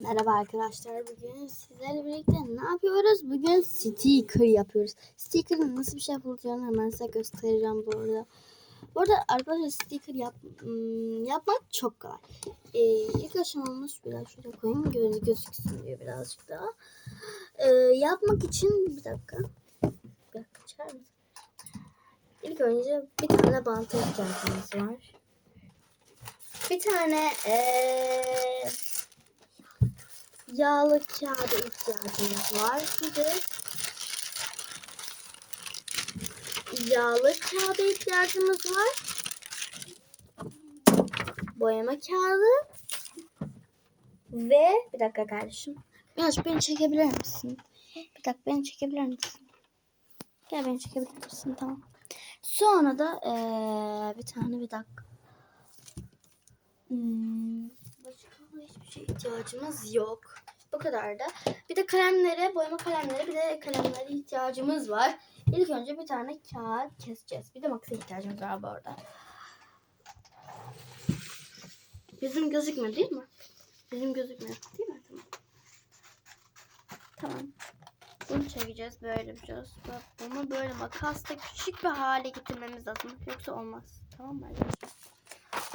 Merhaba arkadaşlar. Bugün sizlerle birlikte ne yapıyoruz? Bugün sticker yapıyoruz. Sticker'ın nasıl bir şey yapılacağını hemen size göstereceğim bu arada. Bu arada arkadaşlar sticker yap, hmm, yapmak çok kolay. Ee, ilk aşamamız biraz şuraya koyayım. Gözü gözüksün diye birazcık daha. Ee, yapmak için bir dakika. Bir dakika açar mısın? İlk önce bir tane banta ihtiyacımız var. Bir tane ee, yağlı kağıda ihtiyacımız var. Bir de yağlı kağıda ihtiyacımız var. Boyama kağıdı ve bir dakika kardeşim. Biraz beni çekebilir misin? Bir dakika beni çekebilir misin? Gel beni çekebilir misin? Tamam. Sonra da eee, bir tane bir dakika. Hmm, başka hiçbir şey ihtiyacımız yok. Bu kadar da. Bir de kalemlere, boyama kalemlere, bir de kalemlere ihtiyacımız var. İlk önce bir tane kağıt keseceğiz. Bir de maksa ihtiyacımız var bu arada. Bizim gözükmüyor değil mi? Bizim gözükmüyor değil mi? Tamam. Tamam. Bunu çekeceğiz. Böyle yapacağız. Bunu böyle makasla küçük bir hale getirmemiz lazım. Yoksa olmaz. Tamam mı arkadaşlar?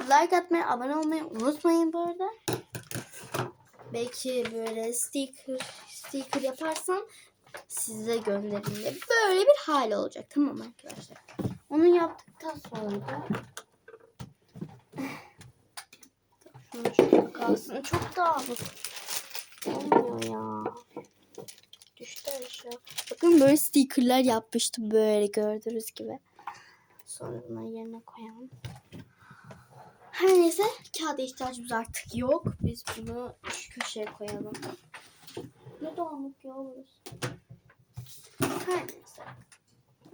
Like atmayı, abone olmayı unutmayın bu arada. Belki böyle sticker, sticker yaparsam size göndereyim. Böyle bir hal olacak. Tamam arkadaşlar? Onu yaptıktan sonra da şunu kalsın. Çok dağınık. Olmuyor ya. Düştü aşağı. Bakın böyle stickerlar yapmıştım böyle gördüğünüz gibi. Sonra bunları yerine koyalım. Her neyse kağıda ihtiyacımız artık yok. Biz bunu şu köşeye koyalım. Ne dağınık ya burası. Her neyse.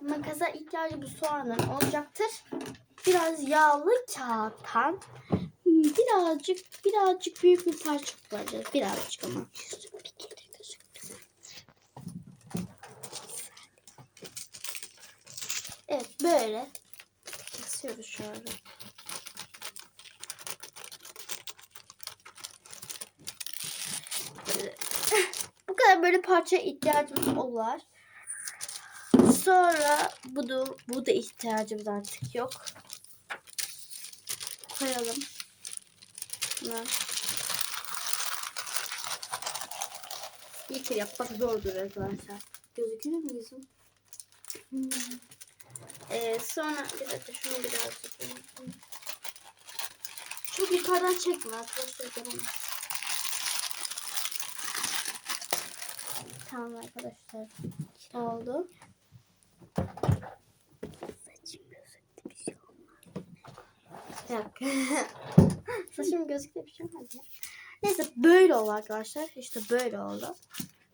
Makasa ihtiyacı bu soğanın olacaktır. Biraz yağlı kağıttan birazcık birazcık büyük bir parça koyacağız. Birazcık ama. Evet böyle kesiyoruz şöyle. Böyle. Bu böyle parça ihtiyacımız olur. Sonra bu da, bu da ihtiyacımız artık yok. Koyalım. Bunu. Sticker yapmak zordur arkadaşlar. Gözüküyor mu yüzüm? Hmm. Ee, sonra bir dakika şunu birazcık yapayım. Çok yukarıdan çekme arkadaşlar. Tamam arkadaşlar. Oldu. Saçım gözüktü bir şey olmaz. Yok. Saçım gözüktü bir şey olmaz ya. Neyse böyle oldu arkadaşlar. İşte böyle oldu.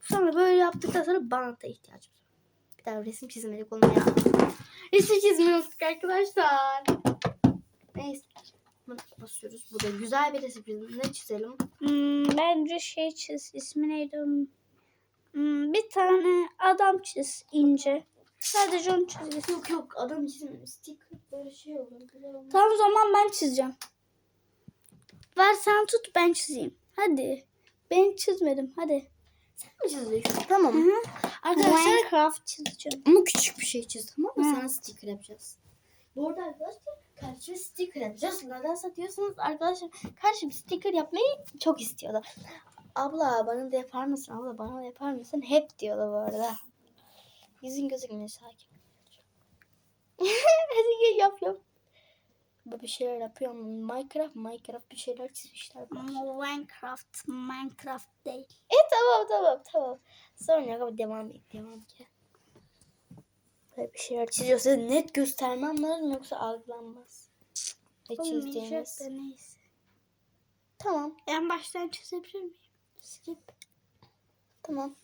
Sonra böyle yaptıktan sonra banta ihtiyacımız var. Bir daha resim çizmedik onu ya. Resim çizmiyoruz arkadaşlar. Neyse. Bunu basıyoruz. Bu da güzel bir resim çizelim. Ne çizelim? Hmm, bence şey çiz. İsmi neydi onun? Hmm, bir tane adam çiz ince. Sadece onu çiz. Yok yok adam çizmedim. Sticker böyle şey olur. Tamam o zaman ben çizeceğim. Ver sen tut ben çizeyim. Hadi. Ben çizmedim. Hadi. Sen mi çizeceksin? Tamam. Hı hı. Arkadaşlar Minecraft çizeceğim. ama küçük bir şey çiz tamam mı? Hı. Sana sticker yapacağız. Bu arada arkadaşlar karşıma sticker yapacağız. Neden satıyorsunuz? Arkadaşlar karşım sticker yapmayı çok istiyordu. Abla bana da yapar mısın? Abla bana da yapar mısın? Hep diyordu bu arada. Yüzün gözükmüyor sakin. Hadi yap yap. Bu bir şeyler yapıyor Minecraft Minecraft bir şeyler çizmişler. Minecraft Minecraft değil. E tamam tamam tamam. Sonra devam et devam ki. Böyle bir şeyler çiziyorsa net göstermem lazım yoksa algılanmaz. Ne çizdiğiniz. neyse. Tamam. En baştan çizebilir miyim? Skip. Tamam.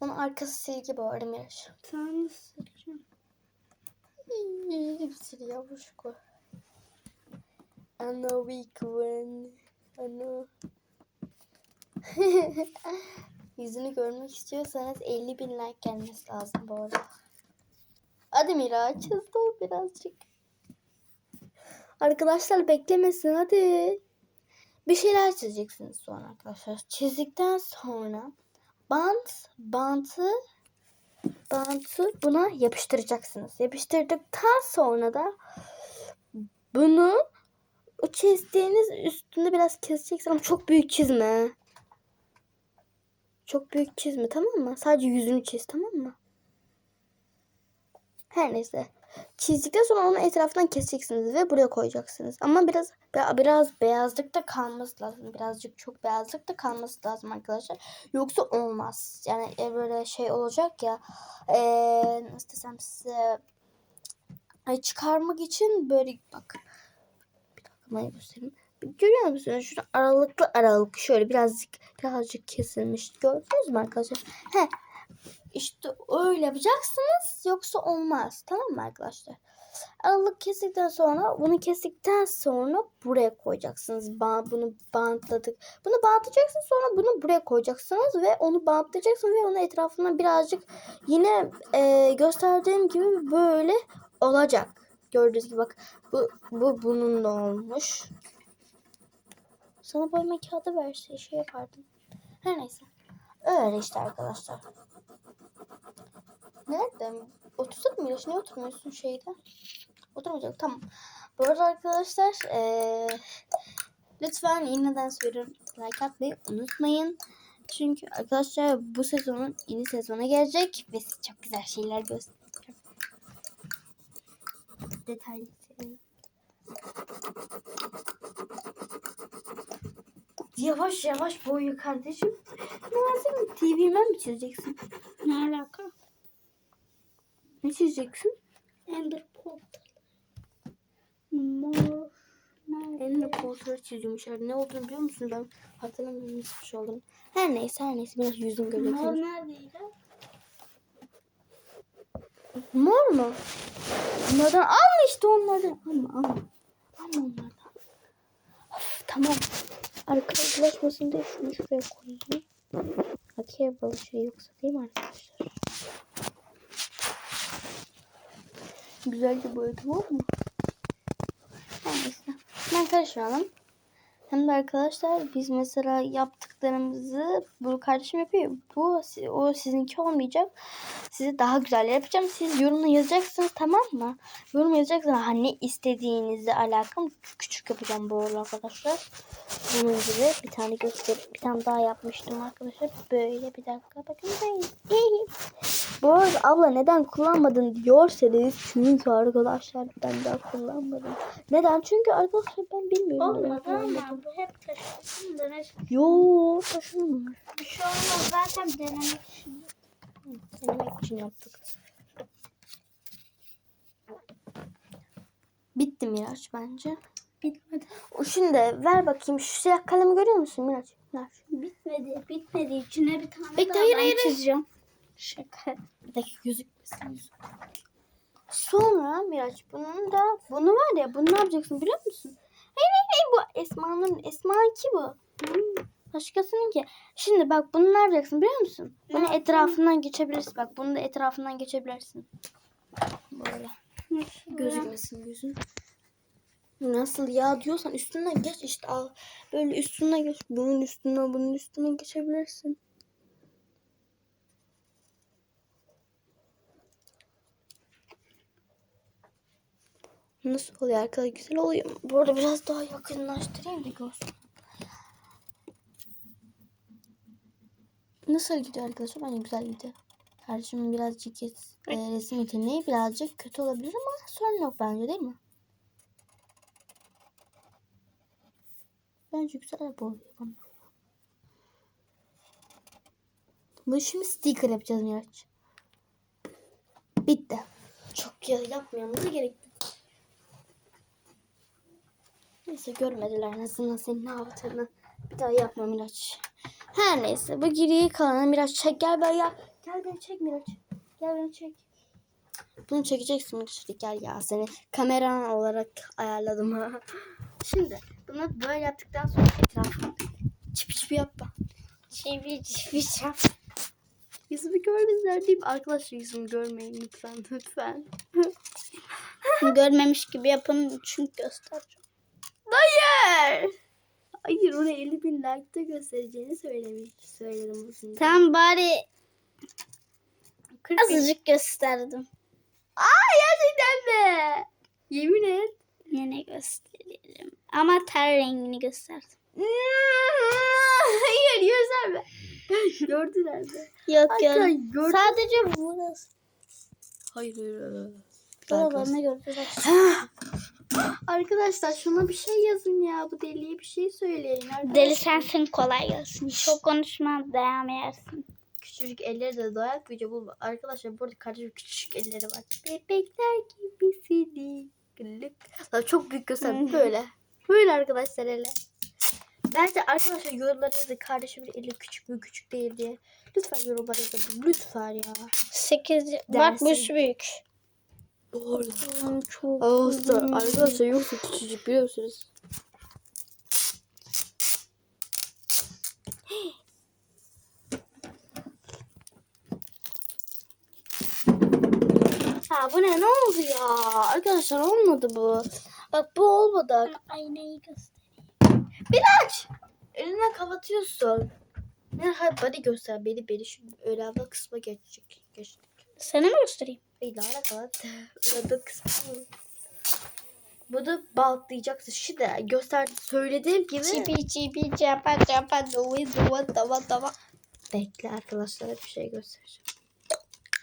Onun arkası silgi bu arada Miraç. Tamam sileceğim. İyi siliyor bu şu. I know we can. I know. Yüzünü görmek istiyorsanız 50 bin like gelmesi lazım bu arada. Hadi Miraç hızlı ol birazcık. Arkadaşlar beklemesin hadi. Bir şeyler çizeceksiniz sonra arkadaşlar. Çizdikten sonra bant, bantı bantı buna yapıştıracaksınız. Yapıştırdıktan sonra da bunu o çizdiğiniz üstünde biraz keseceksin ama çok büyük çizme. Çok büyük çizme tamam mı? Sadece yüzünü çiz tamam mı? Her neyse. Çizdikten sonra onun etrafından keseceksiniz ve buraya koyacaksınız. Ama biraz biraz beyazlık da kalması lazım. Birazcık çok beyazlık da kalması lazım arkadaşlar. Yoksa olmaz. Yani e, böyle şey olacak ya. Ee, nasıl desem size ay çıkarmak için böyle bak. Bir dakika ben göstereyim. Görüyor musunuz? Şurada aralıklı aralık şöyle birazcık birazcık kesilmiş. Gördünüz mü arkadaşlar? He. İşte öyle yapacaksınız yoksa olmaz. Tamam mı arkadaşlar? Aralık kestikten sonra bunu kestikten sonra buraya koyacaksınız. Ba bunu bantladık. Bunu bantlayacaksınız sonra bunu buraya koyacaksınız ve onu bantlayacaksınız ve onun etrafına birazcık yine e, gösterdiğim gibi böyle olacak. Gördüğünüz gibi bak bu, bu bunun da olmuş. Sana boyama kağıdı verse şey yapardım. Her neyse. Öyle işte arkadaşlar. Nerede? Otursak mı? Niye oturmuyorsun şeyde? Oturmayacak. Tamam. Bu arada arkadaşlar ee, lütfen yeniden söylüyorum. Like atmayı unutmayın. Çünkü arkadaşlar bu sezonun yeni sezona gelecek ve size çok güzel şeyler göstereceğim. Detaylı. Yavaş yavaş boyu kardeşim. Ne var senin TV'men mi çizeceksin? Ne alaka? Ne çizeceksin? Ender Portal. Mor. Ender Portal'ı çiziyormuş. Ne olduğunu biliyor musun? Ben hatırlamıyorum nasıl bir şey olduğunu. Her neyse her neyse biraz yüzüm Mor gözüküyor. neredeydi? Mor mu? Onlardan alma işte onlardan. Alma alma. Alma onlardan. Of, tamam. Arkaya bulaşmasın diye şunu şuraya koyayım. Arkaya bulaşıyor yoksa değil mi arkadaşlar? Güzelce boyadım olur mu? Neyse. Ben karışmayalım. Hem de arkadaşlar biz mesela yaptıklarımızı bu kardeşim yapıyor. Bu o sizinki olmayacak. Size daha güzel yapacağım. Siz yorumla yazacaksınız tamam mı? Yorum yazacaksınız. Ha ne istediğinizle alakalı küçük yapacağım bu arada arkadaşlar. Bunun gibi bir tane göster bir tane daha yapmıştım arkadaşlar. Böyle bir dakika bakın böyle. Bu arada abla neden kullanmadın diyorsanız çünkü arkadaşlar ben daha kullanmadım. Neden? Çünkü arkadaşlar ben bilmiyorum. Olmadı ama bu hep ne Yo taşınmıyor. Bir şey olmaz zaten denemek için. İçin yaptık. Bitti Miraç bence. Bitmedi. O şimdi ver bakayım şu siyah kalemi görüyor musun Miraç? Ver. Bitmedi. Bitmedi. İçine bir tane Bekle, daha hayır, ben hayır, çizeceğim. Şaka. Bir dakika gözükmesin. Sonra Miraç bunun da bunu var ya bunu ne yapacaksın biliyor musun? Hayır hayır hayır bu Esma'nın Esma ki bu. Hmm, Başkasının ki. Şimdi bak bunu ne yapacaksın biliyor musun? Bunu Ne etrafından geçebilirsin. Bak bunu da etrafından geçebilirsin. Böyle. Gözükmesin yüzün. Nasıl ya diyorsan üstünden geç işte al. Böyle üstünden geç. Bunun üstünden bunun üstünden geçebilirsin. Nasıl oluyor arkadaşlar? Güzel oluyor. mu? Bu arada biraz daha yakınlaştırayım da görsün. Nasıl gidiyor arkadaşlar? Bence güzel gidiyor. Kardeşimin birazcık yes- e, resim yeteneği birazcık kötü olabilir ama sorun yok bence değil mi? Bence güzel yapıyor bana. Bunu şimdi sticker yapacağız Miraç. Bitti. Çok ya yapmayalım da gerek yok. Neyse görmediler nasıl senin ne yaptığını. Bir daha yapma Miraç. Her neyse bu geriye kalanı Miraç çek gel ben ya. Gel beni çek Miraç. Gel beni çek. Bunu çekeceksin Miraç. Gel ya seni kameran olarak ayarladım ha. Şimdi bunu böyle yaptıktan sonra etrafını çipi çipi yapma. Çevir çevireceğim. Yüzümü görmediler değil mi? Arkadaşlar yüzümü görmeyin lütfen lütfen. Görmemiş gibi yapın çünkü göstereceğim. Hayır. Hayır ona 50 bin like'da göstereceğini söylemiş. Söyledim bu şimdi. Tam bari 40 bin. azıcık gösterdim. Aa gerçekten mi? Yemin et. Yine gösterelim. Ama ter rengini gösterdim. Hayır gösterme. Gördüler mi? Yok Hatta yok. Sadece burası. Hayır hayır. hayır. Buralarını gördüler. Arkadaşlar şuna bir şey yazın ya. Bu deliye bir şey söyleyin. Arkadaşlar. Deli sensin kolay gelsin. Çok konuşma devam yersin. Küçücük elleri de dayak video bulma. Arkadaşlar burada kardeşim küçücük elleri var. Bebekler gibisiniz. Gülük. Lan çok büyük göster. Böyle. Böyle arkadaşlar ele. Bence arkadaşlar yorumlara yazın kardeşimin eli küçük mü küçük değil diye. Lütfen yorumlara yazın. Lütfen ya. 8 bak bu büyük. Doğru. Çok Arkadaşlar, arkadaşlar yoksa küçücük biliyor musunuz? Ya bu ne? Ne oldu ya? Arkadaşlar olmadı bu. Bak bu olmadı. Aynayı göster. Bir aç. Eline kapatıyorsun. Ne hadi beni göster beni beni şimdi önemli kısma geçecek. Geçtik. Sana mı göstereyim? Ne alaka? Önemli kısmı. Bunu bantlayacaksın. Şimdi göster söylediğim gibi. Çipi çipi çapa çapa duvı duva dava dava. Bekle arkadaşlara bir şey göstereceğim.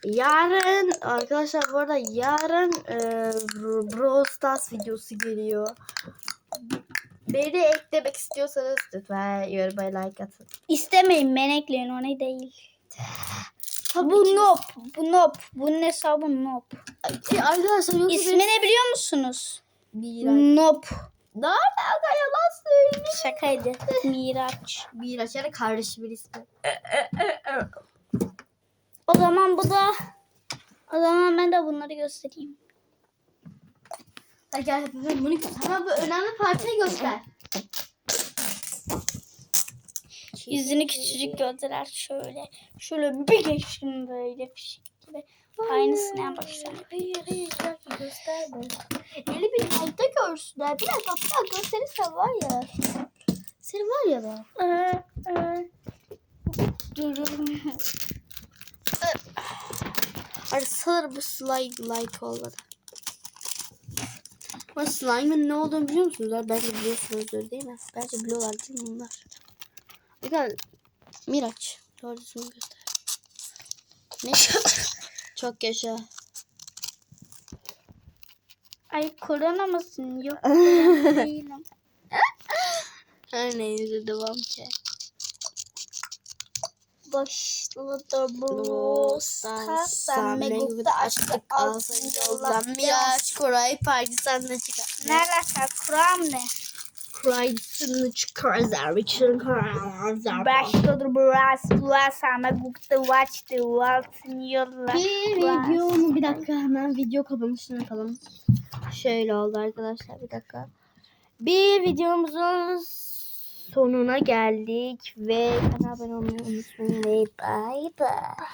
Yarın arkadaşlar bu arada yarın e, Brawl Stars videosu geliyor. Beni eklemek istiyorsanız lütfen yoruma like atın. İstemeyin menekleyin o ne değil. Tabii Bu nop. Bu nop. Bunun hesabı nop. E, Arkadaşlar yoksa İsmi ne biliyor musunuz? Miraç. Nop. Ne alaka yalan söylüyor. Şakaydı. Miraç. Miraç yani kardeşimin ismi. O zaman bu da o zaman ben de bunları göstereyim. Hadi gel hemen bunu hemen bu önemli parçayı göster. Yüzünü küçücük gördüler şöyle. Şöyle bir geçtim böyle bir şekilde. Aynısını yapmışlar. Hayır hayır gel gösterme. 50 bin like'da görsünler. Bir dakika bir dakika gösterirsen var ya. Seni var ya ben. Ee, e, Durun. Ay sanırım bu slime like olmadı. Ama slime'ın ne olduğunu biliyor musunuz? Bence biliyorsunuzdur değil mi? Bence biliyorlar değil mi bunlar? Bakın Miraç. Doğru düzgün göster. Ne? Çok yaşa. Ay korona mısın? Yok değilim. Her neyse devam ki. Başladı bu. Sen Megup'ta açtık altın yoldan Miraç Koray Partisi'nden çıkar. Ne alaka kuram ne? Price'ını çıkar Zerbiç'in karar Başladı burası. Sen Megup'ta açtık altın yoldan. Bir videonun bir dakika hemen video kapanışını yapalım. Şöyle oldu arkadaşlar bir dakika. Bir videomuzun sonuna geldik ve kanala abone olmayı unutmayın ve bye bye.